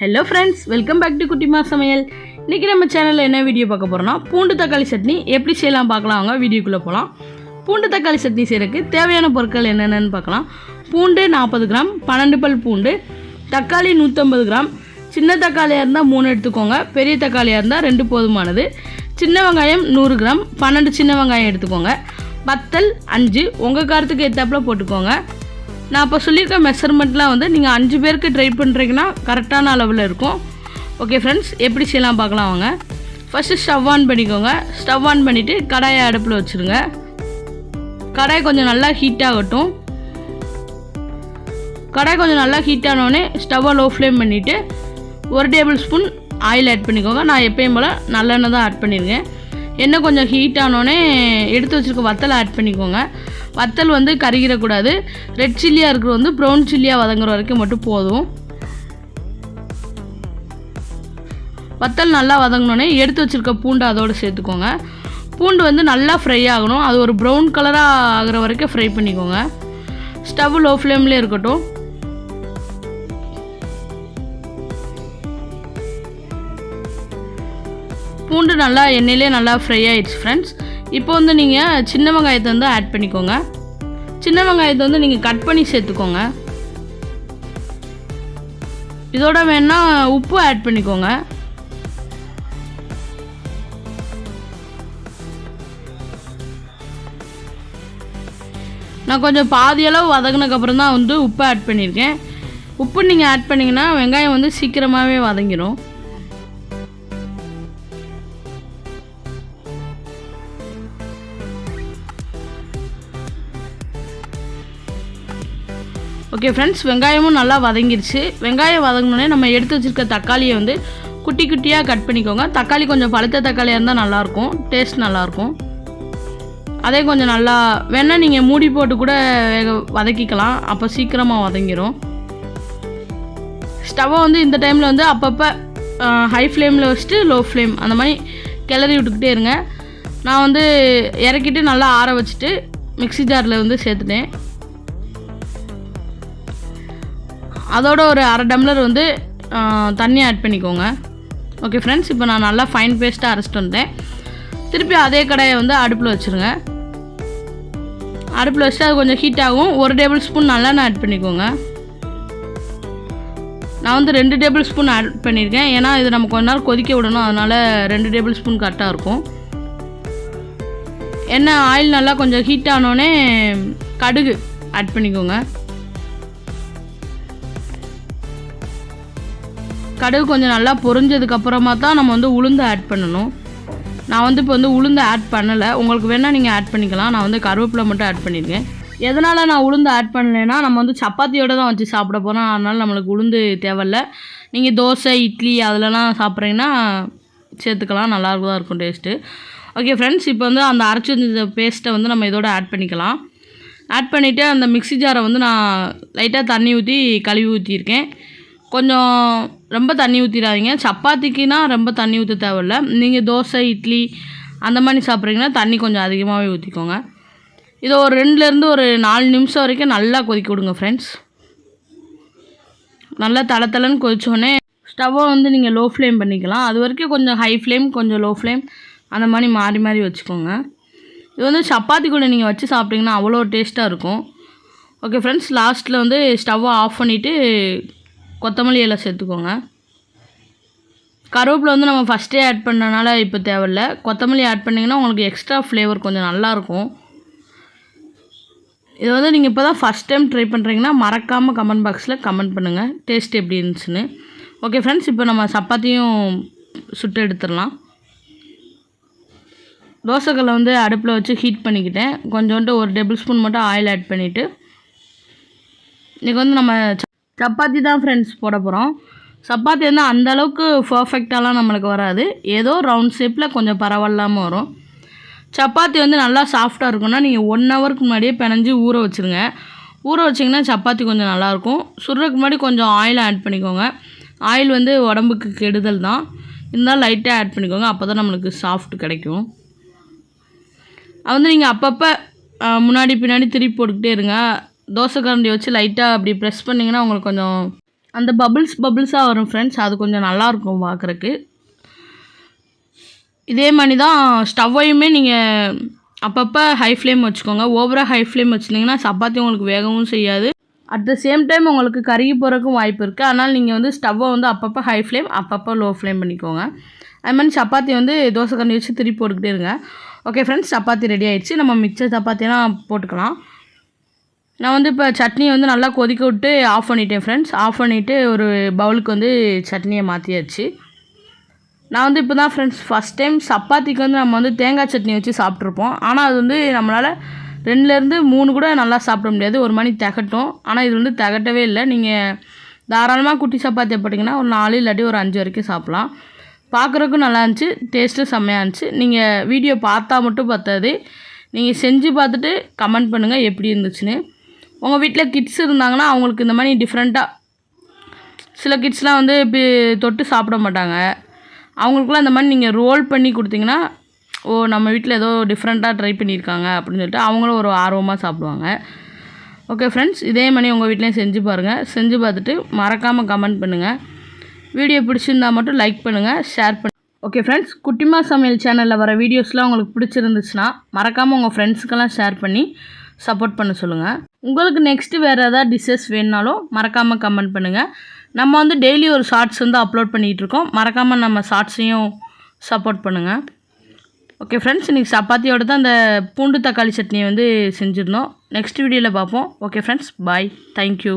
Hello friends welcome back to Kuttima Samayal இன்றைக்கி நம்ம சேனலில் என்ன வீடியோ பார்க்க போகிறோம்னா பூண்டு தக்காளி சட்னி எப்படி செய்யலாம் பார்க்கலாம். அவங்க வீடியோக்குள்ளே போகலாம் பூண்டு தக்காளி சட்னி செய்கிறதுக்கு தேவையான பொருட்கள் என்னென்னு பார்க்கலாம். பூண்டு நாற்பது கிராம் பன்னெண்டு பல் பூண்டு தக்காளி நூற்றம்பது கிராம். சின்ன தக்காளியாக இருந்தால் மூணு எடுத்துக்கோங்க. பெரிய தக்காளியாக இருந்தால் ரெண்டு போதுமானது. சின்ன வெங்காயம் நூறு கிராம் பன்னெண்டு சின்ன வெங்காயம் எடுத்துக்கோங்க. வத்தல் அஞ்சு உங்கள் காரத்துக்கு ஏற்றாப்புல போட்டுக்கோங்க. நான் இப்போ சொல்லியிருக்க மெஷர்மெண்ட்லாம் வந்து நீங்கள் அஞ்சு பேருக்கு ட்ரை பண்ணுறீங்கன்னா கரெக்டான அளவில் இருக்கும். ஓகே ஃப்ரெண்ட்ஸ் எப்படி செய்யலாம் பார்க்கலாம் வாங்க. ஃபஸ்ட்டு ஸ்டவ் ஆன் பண்ணிக்கோங்க. ஸ்டவ் ஆன் பண்ணிவிட்டு கடாயை அடுப்பில் வச்சுருங்க. கடாய் கொஞ்சம் நல்லா ஹீட் ஆகட்டும். கடாய் கொஞ்சம் நல்லா ஹீட் ஆனோடனே ஸ்டவ்வை லோ ஃப்ளேம் பண்ணிவிட்டு ஒரு டேபிள் ஸ்பூன் ஆயில் ஆட் பண்ணிக்கோங்க. நான் எப்பயும் போல் நல்லெண்ணெய் தான் ஆட் பண்ணியிருக்கேன் எண்ணெய் கொஞ்சம் ஹீட் ஆனோடனே எடுத்து வச்சுருக்க வத்தலை ஆட் பண்ணிக்கோங்க. வத்தல் வந்து கருகிடக்கூடாது. ரெட் சில்லியாக இருக்கிற வந்து ப்ரௌன் சில்லியாக வதங்குற வரைக்கும் மட்டும் போதும். வத்தல் நல்லா வதங்கினோடனே எடுத்து வச்சுருக்க பூண்டு அதோடு சேர்த்துக்கோங்க. பூண்டு வந்து நல்லா ஃப்ரை ஆகணும். அது ஒரு ப்ரௌன் கலராக ஆகிற வரைக்கும் ஃப்ரை பண்ணிக்கோங்க. ஸ்டவ் லோ ஃப்ளேம்லேயே இருக்கட்டும். பூண்டு நல்லா எண்ணெயிலே நல்லா ஃப்ரை ஆயிடுச்சு ஃப்ரெண்ட்ஸ் இப்போ வந்து நீங்கள் சின்ன வெங்காயத்தை வந்து ஆட் பண்ணிக்கோங்க. சின்ன வெங்காயத்தை வந்து நீங்கள் கட் பண்ணி சேர்த்துக்கோங்க. இதோட வேணால் உப்பு ஆட் பண்ணிக்கோங்க. நான் கொஞ்சம் பாதியளவு வதங்கினதுக்கப்புறம் தான் வந்து உப்பு ஆட் பண்ணியிருக்கேன். உப்பு நீங்கள் ஆட் பண்ணிங்கன்னா வெங்காயம் வந்து சீக்கிரமாகவே வதங்கிடும் ஓகே ஃப்ரெண்ட்ஸ் வெங்காயமும் நல்லா வதங்கிருச்சு. வெங்காயம் வதங்கினோடனே நம்ம எடுத்து வச்சுருக்க தக்காளியை வந்து குட்டி குட்டியாக கட் பண்ணிக்கோங்க. தக்காளி கொஞ்சம் பழுத்த தக்காளியாக இருந்தால் நல்லாயிருக்கும் டேஸ்ட் நல்லாயிருக்கும் அதே கொஞ்சம் நல்லா வேணால் நீங்கள் மூடி போட்டு கூட வேக வதக்கிக்கலாம். அப்போ சீக்கிரமாக வதங்கிடும் ஸ்டவ்வை வந்து இந்த டைமில் வந்து அப்பப்போ ஹை ஃப்ளேமில் வச்சுட்டு லோ ஃப்ளேம் அந்த மாதிரி கிளறி விட்டுக்கிட்டே இருங்க. நான் வந்து இறக்கிட்டு நல்லா ஆற வச்சுட்டு மிக்ஸி ஜாரில் வந்து சேர்த்துட்டேன். அதோட ஒரு அரை டம்ளர் வந்து தண்ணி ஆட் பண்ணிக்கோங்க. ஓகே ஃப்ரெண்ட்ஸ் இப்போ நான் நல்லா ஃபைன் பேஸ்ட்டாக அரைச்சிட்டு வந்தேன் திருப்பி அதே கடையை வந்து அடுப்பில் வச்சுருங்க. அடுப்பில் வச்சுட்டு அது கொஞ்சம் ஹீட் ஆகும். ஒரு டேபிள் ஸ்பூன் நல்லெண்ணெய் ஆட் பண்ணிக்கோங்க. நான் வந்து ரெண்டு டேபிள் ஸ்பூன் ஆட் பண்ணியிருக்கேன். ஏன்னா இது நம்ம கொஞ்ச நாள் கொதிக்க விடணும். அதனால் ரெண்டு டேபிள் ஸ்பூன் கரெக்டாக இருக்கும். எண்ணெய் ஆயில் நல்லா கொஞ்சம் ஹீட் ஆனோடனே கடுகு ஆட் பண்ணிக்கோங்க. கடுகு கொஞ்சம் நல்லா பொரிஞ்சதுக்கப்புறமா தான் நம்ம வந்து உளுந்து ஆட் பண்ணணும். நான் வந்து இப்போ வந்து உளுந்து ஆட் பண்ணலை. உங்களுக்கு வேணால் நீங்கள் ஆட் பண்ணிக்கலாம். நான் வந்து கருவேப்பிலை மட்டும் ஆட் பண்ணியிருக்கேன் எதனால் நான் உளுந்து ஆட் பண்ணலைன்னா நம்ம வந்து சப்பாத்தியோட தான் வச்சு சாப்பிட போகிறோம் அதனால் நம்மளுக்கு உளுந்து தேவையில்ல. நீங்கள் தோசை இட்லி அதிலலாம் சாப்பிட்றீங்கன்னா சேர்த்துக்கலாம். நல்லா தான் இருக்கும் டேஸ்ட்டு ஓகே ஃப்ரெண்ட்ஸ் இப்போ வந்து அந்த அரைச்சி வந்த பேஸ்ட்டை வந்து நம்ம இதோட ஆட் பண்ணிக்கலாம். ஆட் பண்ணிவிட்டு அந்த மிக்ஸி ஜாரை வந்து நான் லைட்டாக தண்ணி ஊற்றி கழுவி ஊற்றியிருக்கேன் கொஞ்சம் ரொம்ப தண்ணி ஊற்றிடாதீங்க சப்பாத்திக்குனா ரொம்ப தண்ணி ஊற்ற தேவையில்ல. நீங்கள் தோசை இட்லி அந்த மாதிரி சாப்பிட்றீங்கன்னா தண்ணி கொஞ்சம் அதிகமாகவே ஊற்றிக்கோங்க இதை ஒரு ரெண்டுலேருந்து ஒரு நாலு நிமிஷம் வரைக்கும் நல்லா கொதிக்க விடுங்க ஃப்ரெண்ட்ஸ் நல்லா தள தளன்னு கொதிச்சோடனே ஸ்டவ்வை வந்து நீங்கள் லோ ஃப்ளேம் பண்ணிக்கலாம். அது வரைக்கும் கொஞ்சம் ஹை ஃப்ளேம் கொஞ்சம் லோ ஃப்ளேம் அந்த மாதிரி மாறி மாறி வச்சுக்கோங்க. இது வந்து சப்பாத்தி கூட நீங்கள் வச்சு சாப்பிட்டிங்கன்னா அவ்வளோ டேஸ்ட்டாக இருக்கும். ஓகே ஃப்ரெண்ட்ஸ் லாஸ்ட்டில் வந்து ஸ்டவ்வை ஆஃப் பண்ணிவிட்டு கொத்தமல்லி இலை சேர்த்துக்கோங்க. கருவேப்பிலை வந்து நம்ம ஃபஸ்ட்டே ஆட் பண்ணனால இப்போ தேவையில்ல. கொத்தமல்லி ஆட் பண்ணிங்கன்னா உங்களுக்கு எக்ஸ்ட்ரா ஃப்ளேவர் கொஞ்சம் நல்லாயிருக்கும் இது வந்து நீங்கள் இப்போ தான் ஃபஸ்ட் டைம் ட்ரை பண்ணுறீங்கன்னா மறக்காமல் கமெண்ட் பாக்ஸில் கமெண்ட் பண்ணுங்கள் டேஸ்ட் எப்படி இருந்துச்சுன்னு. ஓகே ஃப்ரெண்ட்ஸ் இப்போ நம்ம சப்பாத்தியும் சுட்டு எடுத்துடலாம். தோசைக்கல்லை வந்து அடுப்பில் வச்சு ஹீட் பண்ணிக்கிட்டேன். கொஞ்சோண்டு ஒரு டேபிள் ஸ்பூன் மட்டும் ஆயில் ஆட் பண்ணிவிட்டு இன்றைக்கி வந்து நம்ம சப்பாத்தி தான் ஃப்ரெண்ட்ஸ் போட போகிறோம் சப்பாத்தி வந்து அந்த அளவுக்கு பர்ஃபெக்டாலாம் நம்மளுக்கு வராது. ஏதோ ரவுண்ட் ஷேப்பில் கொஞ்சம் பரவாயில்லாமல் வரும். சப்பாத்தி வந்து நல்லா சாஃப்டாக இருக்கும்னா நீங்கள் ஒன் ஹவருக்கு முன்னாடியே பிணைஞ்சு ஊற வச்சுருங்க. ஊற வச்சிங்கன்னா சப்பாத்தி கொஞ்சம் நல்லாயிருக்கும் சுடுறதுக்கு முன்னாடி கொஞ்சம் ஆயில் ஆட் பண்ணிக்கோங்க. ஆயில் வந்து உடம்புக்கு கெடுதல் தான். இருந்தாலும் லைட்டாக ஆட் பண்ணிக்கோங்க. அப்போ தான் நம்மளுக்கு சாஃப்ட் கிடைக்கும். அது வந்து நீங்கள் அப்பப்போ முன்னாடி பின்னாடி திருப்பி போட்டுக்கிட்டே இருங்க. தோசை கரண்டி வச்சு லைட்டாக அப்படி ப்ரெஸ் பண்ணிங்கன்னா உங்களுக்கு கொஞ்சம் அந்த பபிள்ஸ் பபிள்ஸாக வரும் ஃப்ரெண்ட்ஸ் அது கொஞ்சம் நல்லாயிருக்கும் பார்க்குறக்கு இதே மாதிரி தான் ஸ்டவ்வையுமே நீங்கள் அப்பப்போ ஹை ஃப்ளேம் வச்சுக்கோங்க. ஓவராக ஹை ஃப்ளேம் வச்சுருந்தீங்கன்னா சப்பாத்தி உங்களுக்கு வேகவும் செய்யாது. அட் த சேம் டைம் உங்களுக்கு கருகி போகிறதுக்கும் வாய்ப்பு இருக்குது அதனால் நீங்கள் வந்து ஸ்டவ்வை வந்து அப்பப்போ ஹை ஃப்ளேம் அப்பப்போ லோ ஃப்ளேம் பண்ணிக்கோங்க. அது மாதிரி சப்பாத்தி வந்து தோசை கண்ணி வச்சு திருப்பி போட்டுக்கிட்டே இருங்க. ஓகே ஃப்ரெண்ட்ஸ் சப்பாத்தி ரெடி ஆகிடுச்சு நம்ம மிக்சர் சப்பாத்தியெல்லாம் போட்டுக்கலாம். நான் வந்து இப்போ சட்னியை வந்து நல்லா கொதிக்க விட்டு ஆஃப் பண்ணிட்டேன் ஃப்ரெண்ட்ஸ் ஆஃப் பண்ணிவிட்டு ஒரு பவுலுக்கு வந்து சட்னியை மாற்றியாச்சு நான் வந்து இப்போ தான் ஃப்ரெண்ட்ஸ் ஃபஸ்ட் டைம் சப்பாத்திக்கு வந்து நம்ம வந்து தேங்காய் சட்னி வச்சு சாப்பிட்ருப்போம் ஆனால் அது வந்து நம்மளால் ரெண்டுலேருந்து மூணு கூட நல்லா சாப்பிட முடியாது. ஒரு மணி திகட்டும். ஆனால் இது வந்து திகட்டவே இல்லை. நீங்கள் தாராளமாக குட்டி சப்பாத்தி போட்டிங்கன்னா ஒரு நாலு இல்லாட்டி ஒரு அஞ்சு வரைக்கும் சாப்பிட்லாம். பார்க்குறதுக்கும் நல்லா இருந்துச்சு. டேஸ்ட்டும் செம்மையாக இருந்துச்சு. நீங்கள் வீடியோ பார்த்தா மட்டும் பத்தாது. நீங்கள் செஞ்சு பார்த்துட்டு கமெண்ட் பண்ணுங்கள் எப்படி இருந்துச்சுன்னு. உங்கள் வீட்டில் கிட்ஸ் இருந்தாங்கன்னா அவங்களுக்கு இந்த மாதிரி டிஃப்ரெண்ட்டாக சில கிட்ஸ்லாம் வந்து இப்போ தொட்டு சாப்பிட மாட்டாங்க. அவங்களுக்குலாம் இந்த மாதிரி நீங்கள் ரோல் பண்ணி கொடுத்தீங்கன்னா ஓ நம்ம வீட்டில் ஏதோ டிஃப்ரெண்ட்டாக ட்ரை பண்ணியிருக்காங்க அப்படின்னு சொல்லிட்டு அவங்களும் ஒரு ஆர்வமாக சாப்பிடுவாங்க. ஓகே ஃப்ரெண்ட்ஸ் இதே மாதிரி உங்கள் வீட்லேயும் செஞ்சு பாருங்கள் செஞ்சு பார்த்துட்டு மறக்காமல் கமெண்ட் பண்ணுங்கள் வீடியோ பிடிச்சிருந்தா மட்டும் லைக் பண்ணுங்கள் ஷேர் பண்ணு. ஓகே ஃப்ரெண்ட்ஸ் குட்டிமா சமையல் சேனலில் வர வீடியோஸ்லாம் உங்களுக்கு பிடிச்சிருந்துச்சுன்னா மறக்காமல் உங்கள் ஃப்ரெண்ட்ஸுக்கெல்லாம் ஷேர் பண்ணி சப்போர்ட் பண்ண சொல்லுங்கள் உங்களுக்கு நெக்ஸ்ட்டு வேறு ஏதாவது டிஷ்ஷஸ் வேணுனாலும் மறக்காமல் கமெண்ட் பண்ணுங்கள் நம்ம வந்து டெய்லி ஒரு ஷார்ட்ஸ் வந்து அப்லோட் பண்ணிகிட்டு இருக்கோம். மறக்காமல் நம்ம ஷார்ட்ஸையும் சப்போர்ட் பண்ணுங்கள் ஓகே ஃப்ரெண்ட்ஸ் இன்றைக்கி சப்பாத்தியோட தான் அந்த பூண்டு தக்காளி சட்னியை வந்து செஞ்சுருந்தோம். நெக்ஸ்ட் வீடியோவில் பார்ப்போம். Okay friends bye thank you